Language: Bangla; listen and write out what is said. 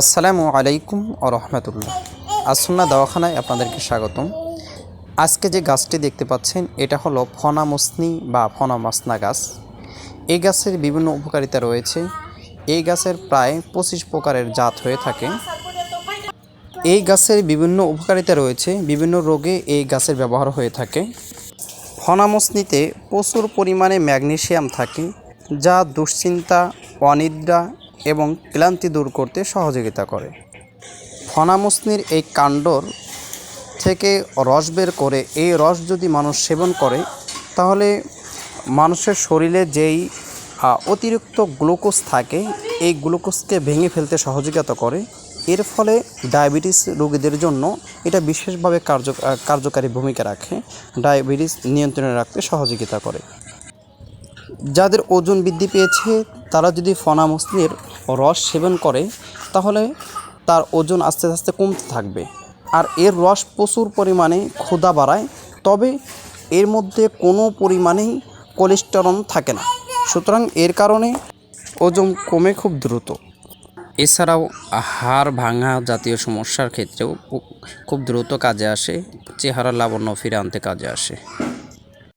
আসসালামু আলাইকুম ও রহমতুল্লাহ। আসন্না দওয়াখানায় আপনাদেরকে স্বাগতম। আজকে যে গাছটি দেখতে পাচ্ছেন, এটা হলো ফনা মসনি বা ফনা মাসনা গাছ। এই গাছের বিভিন্ন উপকারিতা রয়েছে। এই গাছের প্রায় পঁচিশ প্রকারের জাত হয়ে থাকে। এই গাছের বিভিন্ন উপকারিতা রয়েছে। বিভিন্ন রোগে এই গাছের ব্যবহার হয়ে থাকে। ফনামসনিতে প্রচুর পরিমাণে ম্যাগনেশিয়াম থাকে, যা দুশ্চিন্তা, অনিদ্রা এবং ক্লান্তি দূর করতে সহযোগিতা করে। ফনামসনির এই কাণ্ডর থেকে রস বের করে, এই রস যদি মানুষ সেবন করে, তাহলে মানুষের শরীরে যেই অতিরিক্ত গ্লুকোজ থাকে, এই গ্লুকোজকে ভেঙে ফেলতে সহযোগিতা করে। এর ফলে ডায়াবেটিস রোগীদের জন্য এটা বিশেষভাবে কার্য কার্যকারী ভূমিকা রাখে, ডায়াবেটিস নিয়ন্ত্রণে রাখতে সহযোগিতা করে। যাদের ওজন বৃদ্ধি পেয়েছে, তারা যদি ফনামসনির রস সেবন করে, তাহলে তার ওজন আস্তে আস্তে কমতে থাকবে। আর এর রস প্রচুর পরিমাণে ক্ষুধা বাড়ায়, তবে এর মধ্যে কোনো পরিমাণেই কোলেস্টেরল থাকে না। সুতরাং এর কারণে ওজন কমে খুব দ্রুত। এছাড়াও হাড় ভাঙা জাতীয় সমস্যার ক্ষেত্রেও খুব দ্রুত কাজে আসে, চেহারা লাবণ্য ফিরে আনতে কাজে আসে।